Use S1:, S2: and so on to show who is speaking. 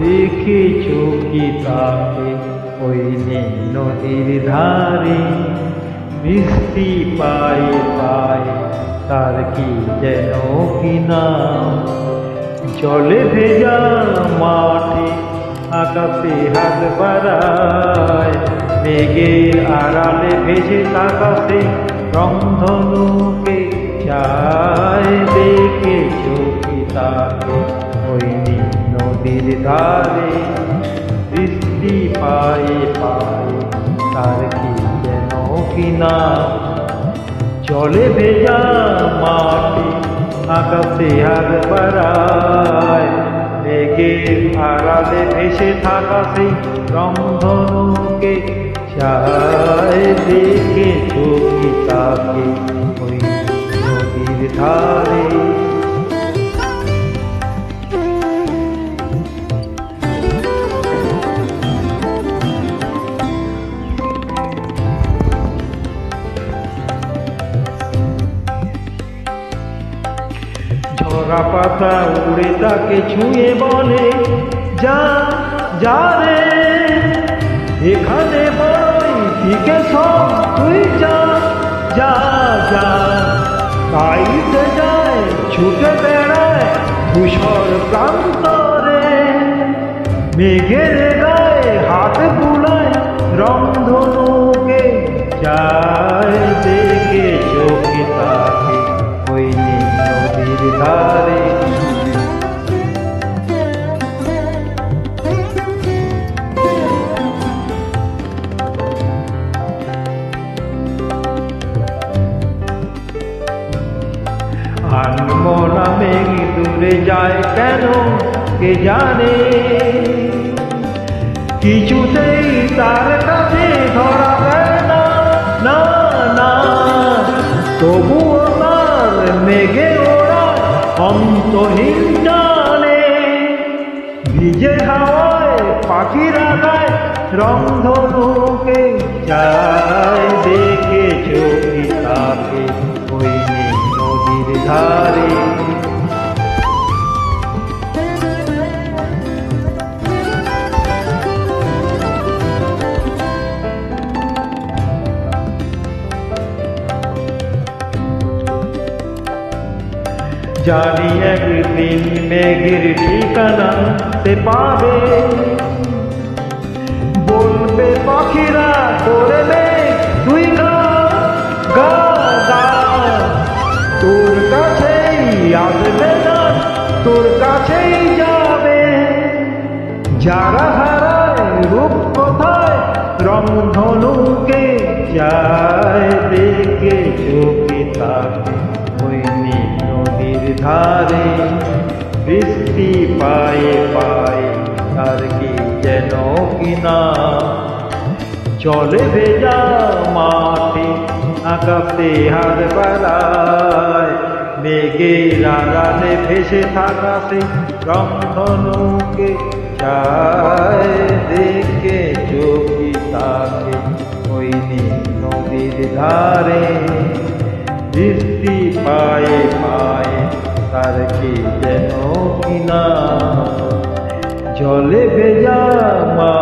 S1: দেখেছ কি তাকে ওই নদীর ধারে। বৃষ্টি পায়ে পায়ে তার কি যেন কি নাম? জলে ভেজা মাঠে আকাশে হাত বাড়ায়। মেঘের আড়ালে ভেসে থাকাতে রংধনুকে চায়। দেখে চোখি তাকে ধারে বৃষ্টি পায়ে পায়ে, তার কি যেন কি না জলে ভেজা মাটি আকাশে হাত বাড়ায় মেঘের আড়ালে ভেসে থাকা সেই রংধনুকে চায় দেখে চোখি তাকে ঝরা পাতা উড়ে তাকে ছুঁয়ে বলে, যা যা রে, এখানে দিকে সব তুই যা যা যা। গাইতে যায়, ছুটে বেড়ায়, ধূসর প্রান্তরে। মেঘের গায়ে আনমনা মেঘ দূরে যায় কেন কে জানে কিছুতেই তার অন্তহীন জানে ভিজে হাওয়ায় পাখিরা গায় রংধনুকে চায় দেখে চোখে তাকে ওই নদীর ধারে? জানি একদিন মেঘের ঠিকানা সে পাবে বলবে পাখিরা করবে তুই তোর কাছেই আসবে না তোর কাছেই যাবে যারা হারায় রূপ কোথায় রংধনুকে যায় দেখে চোখে তাকে ধারে, বৃষ্টি পায়ে পায়ে, তার কি যেন কিনা চলে ভেজা মাঠে আকাশে হাত বাড়ায় মেঘের আড়ালে ভেসে থাকা সে রংধনুকে চায় দেখে চোখি তাকে, ওই নদীর ধারে। বৃষ্টি কি যেন কিনা। জলে ভেজা মা